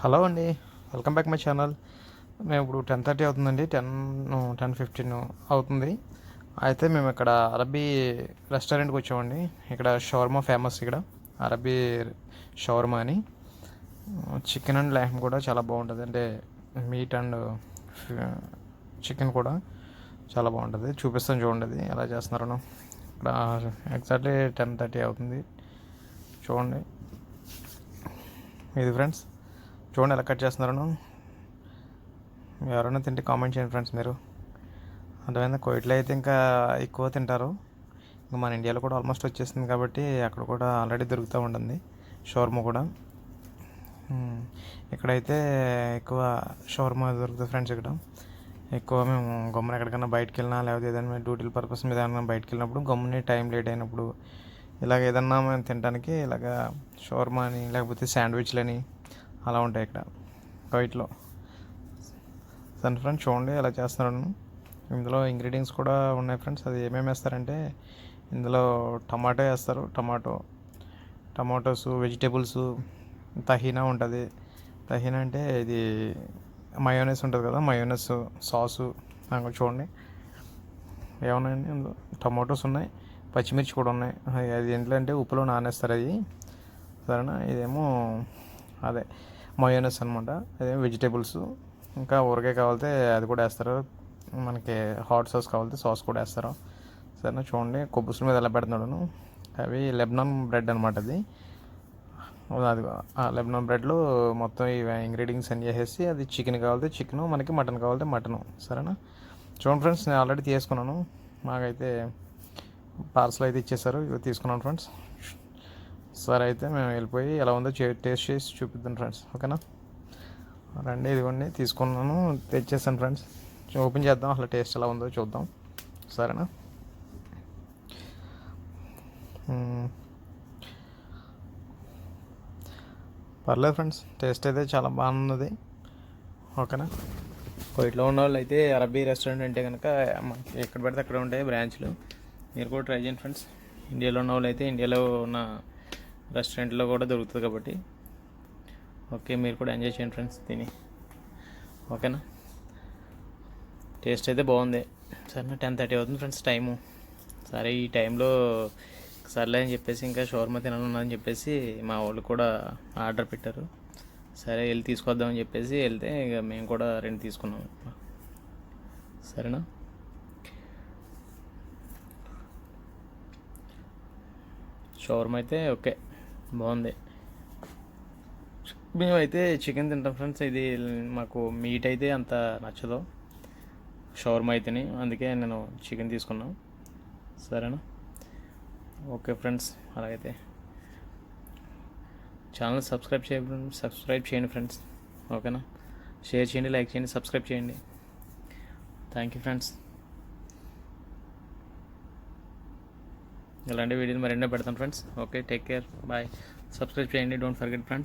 Hello అండి welcome back my channel. మేము ఇప్పుడు టెన్ థర్టీ అవుతుందండి టెన్ టెన్ ఫిఫ్టీన్ అవుతుంది. అయితే మేము ఇక్కడ అరబీ రెస్టారెంట్కి వచ్చామండి. ఇక్కడ షవర్మా ఫేమస్ ఇక్కడ అరబీ షవర్మా అని. చికెన్ అండ్ లెహమ్ కూడా చాలా బాగుంటుంది. అంటే మీట్ అండ్ చికెన్ కూడా చాలా బాగుంటుంది. చూపిస్తాను చూడండి ఎలా చేస్తున్నారనో ఇక్కడ ఎగ్జాక్ట్లీ టెన్ థర్టీ అవుతుంది. చూడండి. ఇది ఫ్రెండ్స్ చూడండి ఎలా కట్ చేస్తున్నారను. ఎవరైనా తింటే కామెంట్ చేయండి ఫ్రెండ్స్ మీరు. అర్థమైందా? కోయిట్లో అయితే ఇంకా ఎక్కువ తింటారు. ఇంకా మన ఇండియాలో కూడా ఆల్మోస్ట్ వచ్చేసింది కాబట్టి అక్కడ కూడా ఆల్రెడీ దొరుకుతూ ఉంటుంది. షోర్మా కూడా. ఇక్కడైతే ఎక్కువ షోర్మా దొరుకుతుంది ఫ్రెండ్స్ ఇక్కడ. ఎక్కువ మేము గమ్మున ఎక్కడికైనా బయటకు వెళ్ళినా లేకపోతే ఏదైనా డ్యూటీల పర్పస్ మీద ఏదైనా బయటకు వెళ్ళినప్పుడు గమ్ముని టైం లేట్ అయినప్పుడు ఇలాగ ఏదన్నా మేము తినడానికి ఇలాగ షోర్మా అని లేకపోతే శాండ్విచ్లని అలా ఉంటాయి ఇక్కడ. వైట్లో. దాని ఫ్రెండ్స్ చూడండి ఎలా చేస్తున్నాను ఇందులో ఇంగ్రీడియంట్స్ కూడా ఉన్నాయి ఫ్రెండ్స్. అది ఏమేమి వేస్తారంటే ఇందులో టమాటో వేస్తారు. టమాటో. టమాటోస్ వెజిటేబుల్స్ తహీనా ఉంటుంది. తహీనా అంటే ఇది మయోనైస్ ఉంటుంది కదా మయోనైస్ సాసు. నాకు చూడండి. ఏమున్నాయండి ఇందులో? టమాటోస్ ఉన్నాయి. పచ్చిమిర్చి కూడా ఉన్నాయి. అది ఏంటంటే ఉప్పులో నానేస్తారు అది. సరేనా? ఇదేమో అదే. మయోనస్ అనమాట అదే వెజిటేబుల్స్ ఇంకా ఊరగాయ కావాలితే అది కూడా వేస్తారు. మనకి హాట్ సాస్ కావాలితే సాస్ కూడా వేస్తారు. సరేనా? చూడండి. కొబ్బుసుల మీద ఎలా పెడుతున్నాడు అవి లెబ్నాన్ బ్రెడ్ అనమాట అది. అది లెబ్నాన్ బ్రెడ్లో మొత్తం ఈ ఇంగ్రీడియంట్స్ అన్ని చేసేసి అది చికెన్ కావాలితే చికెను మనకి మటన్ కావాలితే మటను సరేనా? చూడండి ఫ్రెండ్స్ నేను ఆల్రెడీ తీసుకున్నాను. మాకైతే పార్సల్ అయితే ఇచ్చేసారు ఇవి తీసుకున్నాను ఫ్రెండ్స్ సరే అయితే మేము వెళ్ళిపోయి ఎలా ఉందో టేస్ట్ చేసి చూపిద్దాం ఫ్రెండ్స్. ఓకేనా? రండి ఇదిగోండి తీసుకున్నాను తెచ్చేసాను ఫ్రెండ్స్. ఓపెన్ చేద్దాం అసలు టేస్ట్ ఎలా ఉందో చూద్దాం. సరేనా? పర్లేదు ఫ్రెండ్స్ టేస్ట్ అయితే చాలా బాగున్నది. ఓకేనా? కోయిట్లో ఉన్న వాళ్ళు అయితే అరబీ రెస్టారెంట్ అంటే కనుక ఎక్కడ పడితే అక్కడ ఉంటాయి బ్రాంచ్లు. మీరు కూడా ట్రై చేయండి ఫ్రెండ్స్. ఇండియాలో ఉన్న వాళ్ళు అయితే ఇండియాలో ఉన్న రెస్టారెంట్లో కూడా దొరుకుతుంది కాబట్టి. ఓకే మీరు కూడా ఎంజాయ్ చేయండి ఫ్రెండ్స్ తిని. ఓకేనా? టేస్ట్ అయితే బాగుంది. సరే టెన్ థర్టీ అవుతుంది ఫ్రెండ్స్ టైము. సరే ఈ టైంలో సర్లే అని చెప్పేసి ఇంకా షోర్మా తినాలన్నదని చెప్పేసి మా వాళ్ళు కూడా ఆర్డర్ పెట్టారు. సరే వెళ్ళి తీసుకొద్దామని చెప్పేసి వెళ్తే ఇక మేము కూడా రెండు తీసుకున్నాము సరేనా? షోర్మా అయితే ఓకే. బాగుంది. మేమైతే చికెన్ తింటాం ఫ్రెండ్స్. ఇది మాకు మీట్ అయితే అంత నచ్చదు. షవర్మ అయితేనే. అందుకే నేను చికెన్ తీసుకున్నాను సరేనా? Okay friends. అలాగైతే ఛానల్ సబ్స్క్రైబ్ చేయండి సబ్స్క్రైబ్ చేయండి ఫ్రెండ్స్. ఓకేనా? షేర్ చేయండి లైక్ చేయండి సబ్స్క్రైబ్ చేయండి. Thank you friends. ఇలాంటి వీడియోలు మరెన్నో పెడతాను friends okay take care bye subscribe చేయండి. Don't forget friends